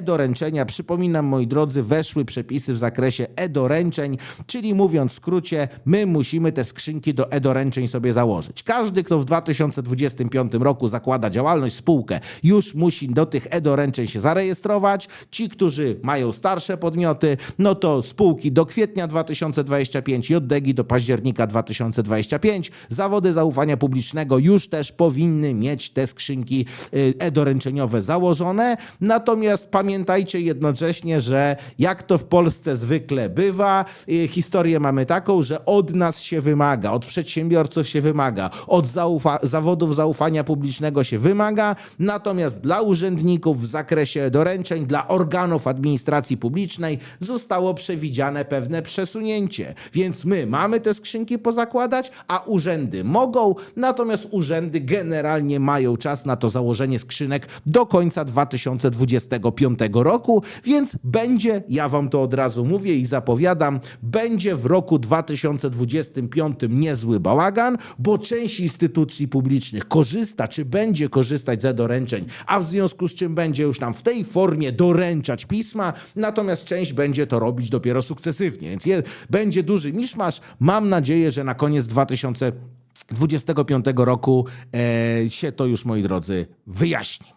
e-doręczenia. Przypominam, moi drodzy, weszły przepisy w zakresie e-doręczeń, czyli mówiąc w skrócie, my musimy te skrzynki do e-doręczeń sobie założyć. Każdy, kto w 2025 roku zakłada działalność, spółkę, już musi do tych e-doręczeń się zarejestrować. Ci, którzy mają starsze podmioty, no to spółki do kwietnia 2025, JDG do października 2025. Zawody zaufania publicznego już też powinny mieć te skrzynki y, e-doręczeniowe założone. Natomiast pamiętajcie jednocześnie, że jak to w Polsce zwykle bywa, y, historię mamy taką, że od nas się wymaga, od przedsiębiorców się wymaga, od zaufa- zawodów zaufania publicznego się wymaga, natomiast dla urzędników w zakresie doręczeń, dla organów administracji publicznej zostało przewidziane pewne przesunięcie. Więc my mamy te skrzynki pozakładać, a urzędy mogą, natomiast urzędy generalnie mają czas na to założenie skrzynek do końca 2025 roku, więc będzie, ja wam to od razu mówię i zapowiadam, będzie w roku 2025 niezły bałagan, bo część instytucji publicznych korzysta, czy będzie korzystać ze doręczeń, a w związku z czym będzie już nam w tej formie doręczać pisma, natomiast część będzie to robić dopiero sukcesywnie, więc je, będzie duży miszmasz. Mam nadzieję, że na koniec 2025 roku e, się to już, moi drodzy, wyjaśni.